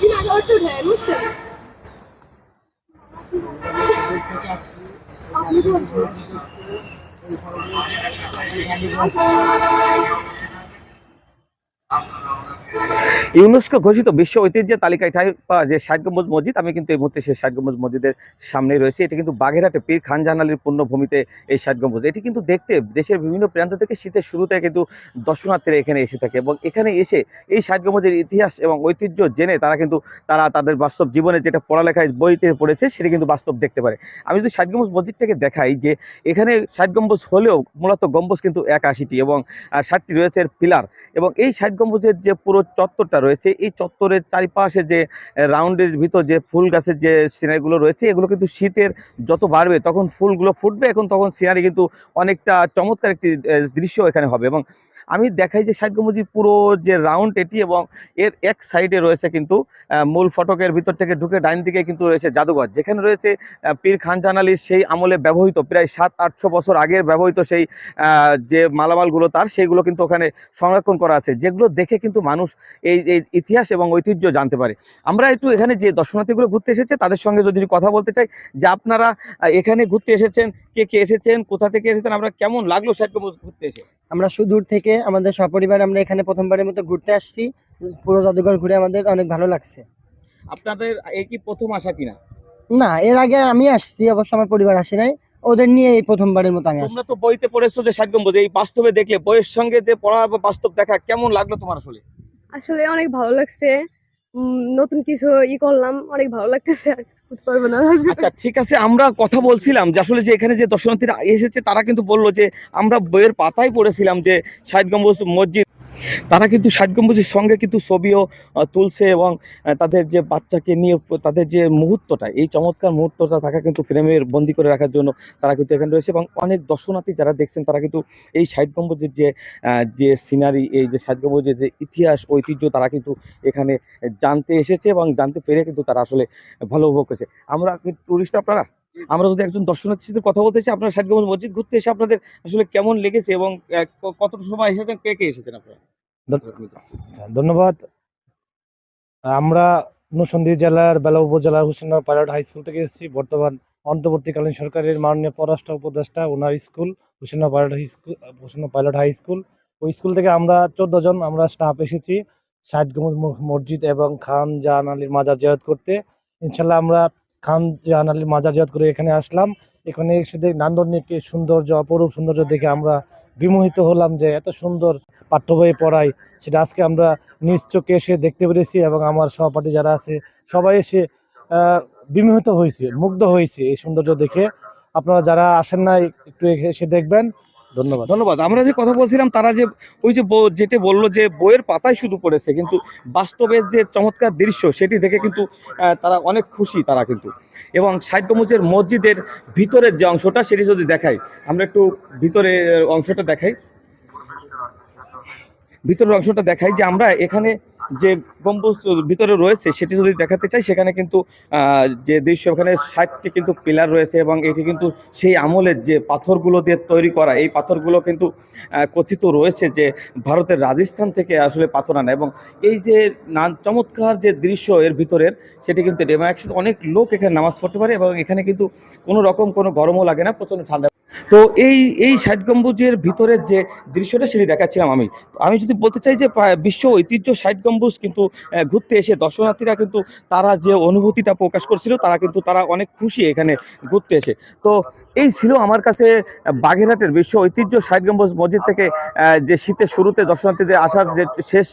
দিন আগে একটু নেন বুঝছেন ইউনেস্কো ঘোষিত বিশ্ব ঐতিহ্যের তালিকায় ঠাঁই পাওয়া যে ষাট মসজিদ আমি কিন্তু এই মুহূর্তে সেই ষাট মসজিদের সামনে রয়েছে। এটা কিন্তু বাগেরহাটে পীর খান জাহানালির পূর্ণভূমিতে এই ষাট এটি কিন্তু দেখতে দেশের বিভিন্ন প্রান্ত থেকে শীতের শুরুতে কিন্তু দর্শনার্থীরা এখানে এসে থাকে এবং এখানে এসে এই ষাট গম্বুজের ইতিহাস এবং ঐতিহ্য জেনে তারা কিন্তু তারা তাদের বাস্তব জীবনে যেটা পড়ালেখায় বইতে পড়েছে সেটা কিন্তু বাস্তব দেখতে পারে। আমি যদি ষাট মসজিদটাকে দেখাই যে এখানে ষাট হলেও মূলত গম্বুজ কিন্তু একাশিটি এবং আহ, ষাটটি রয়েছে পিলার এবং এই ষাট গম্বুজের যে পুরো চত্বরটা রয়েছে। এই চত্বরের চারিপাশে যে রাউন্ডের ভিতর যে ফুল গাছের যে সিনারিগুলো রয়েছে, এগুলো কিন্তু শীতের যত বাড়বে তখন ফুলগুলো ফুটবে। এখন তখন সিনারি কিন্তু অনেকটা চমৎকার একটি দৃশ্য এখানে হবে এবং আমি দেখাই যে ষাট গম্বুজির পুরো যে রাউন্ড এটি এবং এর এক সাইডে রয়েছে কিন্তু মূল ফটকের ভিতর থেকে ঢুকে ডাইন দিকে কিন্তু রয়েছে জাদুঘর। যেখানে রয়েছে পীর খান জানালির সেই আমলে ব্যবহৃত, প্রায় সাত আটশো বছর আগের ব্যবহৃত সেই যে মালামালগুলো তার সেইগুলো কিন্তু ওখানে সংরক্ষণ করা আছে, যেগুলো দেখে কিন্তু মানুষ এই এই ইতিহাস এবং ঐতিহ্য জানতে পারে। আমরা একটু এখানে যে দর্শনার্থীগুলো ঘুরতে এসেছে, তাদের সঙ্গে যদি কথা বলতে চাই, যে আপনারা এখানে ঘুরতে এসেছেন, কে কে এসেছেন, কোথা থেকে এসেছেন আমরা কেমন লাগল গম্বুজ ঘুরতে এসে? আমরা সুদূর থেকে আমাদের সপরিবার আমরা এখানে প্রথমবারের মতো ঘুরতে আসছি। পুরো জাদুঘর ঘুরে আমাদের অনেক ভালো লাগছে। আপনাদের এই কি প্রথম আসা কিনা? না এর আগে আমি আসছি অবশ্য আমার পরিবার আসে নাই। ওদের নিয়ে এই প্রথমবারের মতো আমি তোমরা তো বইতে পড়েছো যে ষাট গম্বুজ এই বাস্তবে দেখলে বইয়ের সঙ্গে যে পড়া বা বাস্তব দেখা কেমন লাগল তোমার আসলে? আসলে অনেক ভালো লাগছে। নতুন কিছু ই করলাম, অনেক ভালো লাগতেছে, আর আচ্ছা ঠিক আছে, আমরা কথা বলছিলাম যে আসলে যে এখানে যে দর্শনার্থীরা এসেছে, তারা কিন্তু বলল যে আমরা বইয়ের পাতায় পড়েছিলাম যে গম্বুজ মসজিদ। তারা কিন্তু ষাট গম্বুজের সঙ্গে কিন্তু ছবিও তুলছে এবং তাদের যে বাচ্চাকে নিয়ে, তাদের যে মুহূর্তটা, এই চমৎকার মুহূর্তটা তাকে কিন্তু ফ্রেমের বন্দি করে রাখার জন্য তারা কিন্তু এখানে রয়েছে এবং অনেক দর্শনার্থী যারা দেখছেন, তারা কিন্তু এই ষাট গম্বুজের যে যে সিনারি এই যে ষাট গম্বুজের যে ইতিহাস, ঐতিহ্য তারা কিন্তু এখানে জানতে এসেছে এবং জানতে পেরে কিন্তু তারা আসলে ভালো উপভোগ করেছে। আমরা টুরিস্ট আপনারা? আমরা যদি একজন দর্শনার্থীর সাথে কথা বলতে চাই আপনারা ষাট মসজিদ ঘুরতে এসে আপনাদের আসলে কেমন লেগেছে এবং আহ, ক- কতটা সময় এসেছেন কে কে এসেছেন আপনারা? আচ্ছা, ধন্যবাদ। আমরা নরসিংদী জেলার বেলা উপজেলার হুসেনগর পাইলট হাই স্কুল থেকে এসেছি। বর্তমান অন্তর্বর্তীকালীন সরকারের মাননীয় পররাষ্ট্র উপদেষ্টা ওনার school Husennagar pilot high school Husennagar pilot high school. ওই স্কুল থেকে আমরা চোদ্দ জন আমরা স্টাফ এসেছি ষাট মসজিদ এবং খান জাহান আলীর মাজার জিয়ারত করতে। ইনশাল্লাহ আমরা খান আলীর মাজার জিয়ারত করে এখানে আসলাম। এখানে এসে নান্দনিক সৌন্দর্য, অপরূপ সৌন্দর্য দেখে আমরা বিমোহিত হলাম যে এত সুন্দর পাঠ্য বই পড়ায়। সেটা আজকে আমরা নিজ চোখে এসে দেখতে পেরেছি এবং আমার সহপাঠী যারা আছে, সবাই এসে বিমোহিত হয়েছে, মুগ্ধ হয়েছে এই সৌন্দর্য দেখে। আপনারা যারা আসেন না একটু এসে দেখবেন। ধন্যবাদ। ধন্যবাদ। আমরা যে কথা বলছিলাম, তারা যে ওই যে যেটা বলল যে বইয়ের পাতায় শুধু পড়েছে, কিন্তু বাস্তবের যে চমৎকার দৃশ্য সেটি দেখে কিন্তু তারা অনেক খুশি তারা কিন্তু। এবং ষাট মসজিদের ভিতরের যে অংশটা সেটি যদি দেখাই, আমরা একটু ভিতরের অংশটা দেখাই। ভিতরের অংশটা দেখাই যে আমরা এখানে যে গম্বুজ ভিতরে রয়েছে, সেটি যদি দেখাতে চাই, সেখানে কিন্তু যে দৃশ্য ওখানে ষাটটি কিন্তু পিলার রয়েছে এবং এটি কিন্তু সেই আমলের যে পাথরগুলো দিয়ে তৈরি করা, এই পাথরগুলো কিন্তু কথিত রয়েছে যে ভারতের রাজস্থান থেকে আসলে পাথর আনা এবং এই যে নান চমৎকার যে দৃশ্য এর ভিতরের, সেটি কিন্তু একসাথে অনেক লোক এখানে নামাজ পড়তে পারে এবং এখানে কিন্তু কোনো রকম কোনো গরমও লাগে না, প্রচণ্ড ঠান্ডা। তো এই এই ষাট গম্বুজের ভিতরের যে দৃশ্যটা সেটি দেখাচ্ছিলাম আমি। আমি যদি বলতে চাই যে বিশ্ব ঐতিহ্য ষাট গম্বুজ কিন্তু ঘুরতে এসে দর্শনার্থীরা কিন্তু তারা যে অনুভূতিটা প্রকাশ করছিল, তারা কিন্তু তারা অনেক খুশি এখানে ঘুরতে এসে। তো এই ছিল আমার কাছে বাগেরহাটের বিশ্ব ঐতিহ্য ষাট গম্বুজ মসজিদ থেকে যে শীতের শুরুতে দর্শনার্থীদের আসার যে শেষ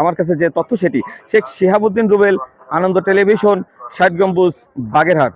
আমার কাছে যে তথ্য সেটি, শেখ শিহাবুদ্দিন রুবেল, আনন্দ টেলিভিশন, ষাট গম্বুজ, বাগেরহাট।